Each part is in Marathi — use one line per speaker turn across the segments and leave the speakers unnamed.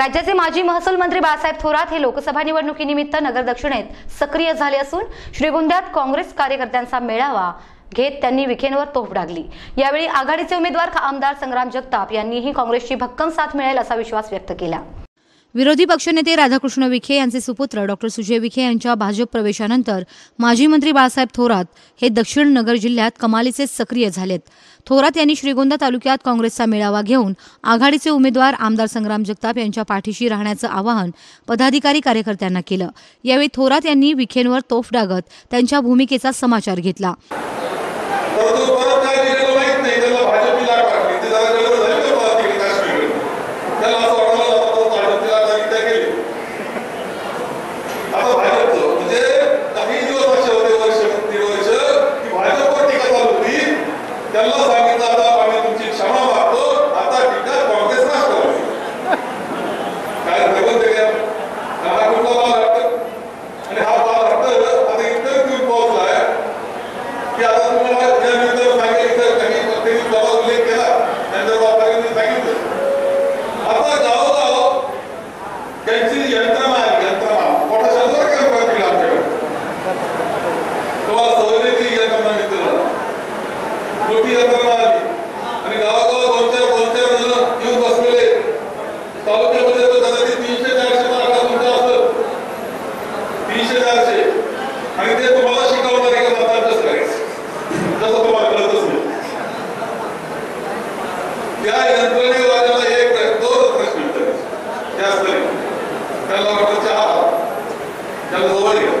राज्याचे माजी महसूल मंत्री बाळासाहेब थोरात हे लोकसभा निवडणुकीनिमित्त नगर दक्षिणेत सक्रिय झाले असून श्रीगोंद्यात काँग्रेस कार्यकर्त्यांचा मेळावा घेत त्यांनी विखेंवर तोफ डागली. यावेळी आघाडीचे उमेदवार आमदार संग्राम जगताप यांनीही काँग्रेसची भक्कम साथ मिळेल असा विश्वास व्यक्त केला. विरोधी पक्षनेते राधाकृष्ण विखे यांचे सुपुत्र डॉक्टर सुजय विखे यांच्या भाजप प्रवेशानंतर माजी मंत्री बाळासाहेब थोरात हे दक्षिण नगर जिल्ह्यात कमालीचे सक्रिय झालेत. थोरात यांनी श्रीगोंदा तालुक्यात काँग्रेसचा मेळावा घेऊन आघाडीचे उमेदवार आमदार संग्राम जगताप यांच्या पाठीशी राहण्याचं आवाहन पदाधिकारी कार्यकर्त्यांना केलं. यावेळी थोरात यांनी विखेंवर तोफ डागत त्यांच्या भूमिकेचा समाचार घेतला.
आणि ते तुम्हाला शिकवणार आहे का अभ्यास करायचं. तसं तुम्हाला कळतच नाही. त्या एक दोन प्रश्न विचारायचे. जास्त नाही. त्याला वाटत चहा. त्याला जवळ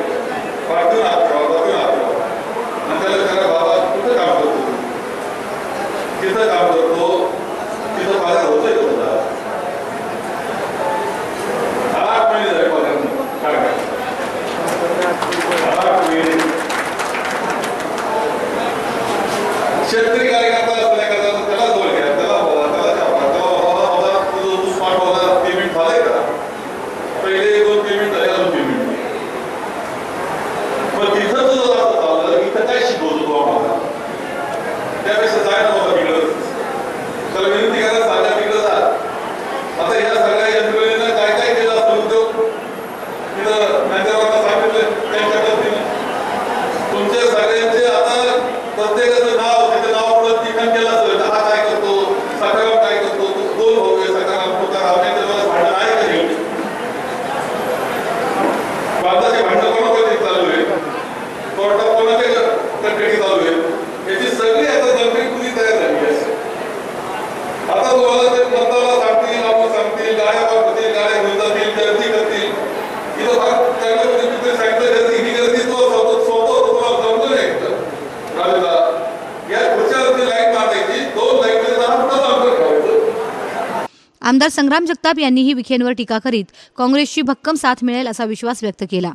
आमदार संग्राम जगताप यांनीही विखेंवर टीका करीत काँग्रेसची भक्कम साथ मिळेल असा विश्वास व्यक्त केला.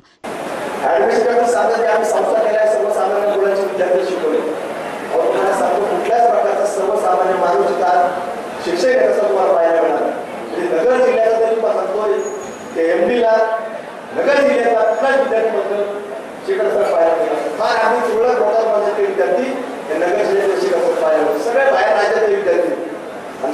विद्यार्थी सगळ्या बाहेर राज्यातले विद्यार्थी. आणि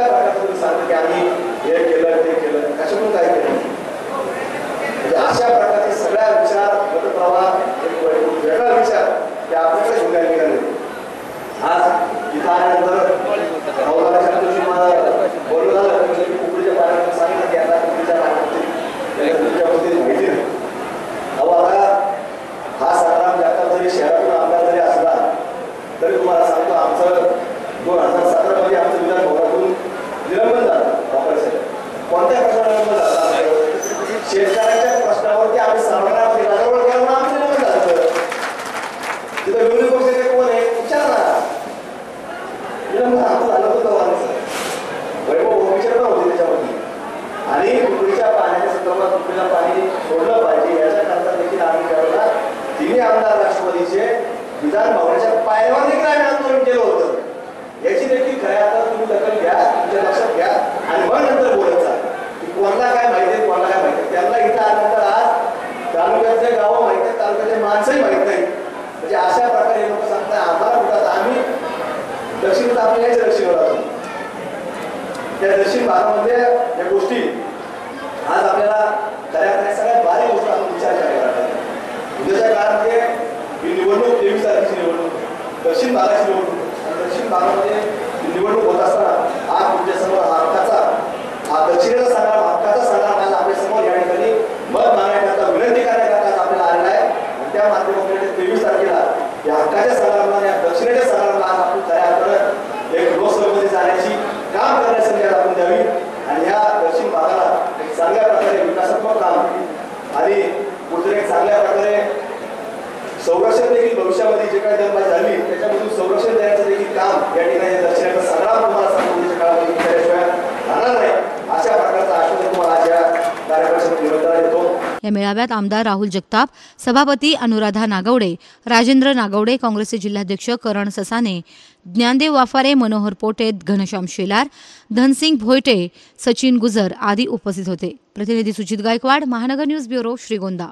कुठल्या की आम्ही हे केलं ते केलं. कशातून काही केलं? म्हणजे अशा प्रकारचे सगळ्या विचार मतप्रवाह एक वेगळा विचार ते आपल्याकडे शिकायला गेला. आज इथं आल्यानंतर म्हणजे कुकडीच्या पाण्यातून सांगितलं की आता हा शहरात आमदार राष्ट्रवादीचे विधान भवनाच्या देखील आम्ही आंदोलन केलं होतं? याची देखील आता तुम्ही दखल घ्या तुमच्या लक्षात घ्या आणि मग नंतर बोलत जा. की कोणाला काय माहिती आहे कोणाला काय माहिती त्यांना इथं आल्यानंतर आज तालुक्यातले गावं माहिती आहेत तालुक्यातले माणसंही माहीत नाही म्हणजे अशा प्रकारे लोक सांगतात आम्हाला कुठं आम्ही दक्षिण आपल्या याच्या दक्षिणेवर आलो. त्या दक्षिण भागामध्ये या गोष्टी आज आपल्याला निवडणूक तेवीस तारखेची निवडणूक दक्षिण भागाची निवडणूक दक्षिण भागामध्ये निवडणूक होत असताना आज तुमच्यासमोर हा हक्काचा हा दक्षिणेचा संग्राम हक्काचा संग्राम आज आपल्यासमोर या ठिकाणी मत मागण्याकरता विनंती करण्याकरता आपल्याला आलेला आहे. त्या माध्यमातून तेवीस तारखेला या हक्काच्या संग्रामाला या दक्षिणेच्या संग्रामाला आज आपण खऱ्या अर्थानं एक लोकसभेमध्ये जाण्याची काम करण्यासाठी आज आपण द्यावी आणि ह्या दक्षिण भागाला एक चांगल्या प्रकारे विकासात्मक काम आणि कुठेतरी एक चांगल्या प्रकारे वर्षामध्ये जे काही जन्माची झाली त्याच्यामधून संरक्षण देण्याचं देखील काम या ठिकाणी या दक्षिणेचा संग्राम तुम्हाला संबंधीच्या काळामध्ये केल्याशिवाय राहणार नाही अशा प्रकारचा आश्वासन तुम्हाला आज या कार्यक्रमासाठी निमंत्रण देतो.
या मेळाव्यात आमदार राहुल जगताप सभापती अनुराधा नागवडे राजेंद्र नागवडे काँग्रेसचे जिल्हाध्यक्ष करण ससाने ज्ञानदेव वाफारे मनोहर पोटे घनश्याम शेलार धनसिंग भोयटे सचिन गुजर आदी उपस्थित होते. प्रतिनिधी सुजित गायकवाड महानगर न्यूज ब्युरो श्रीगोंदा.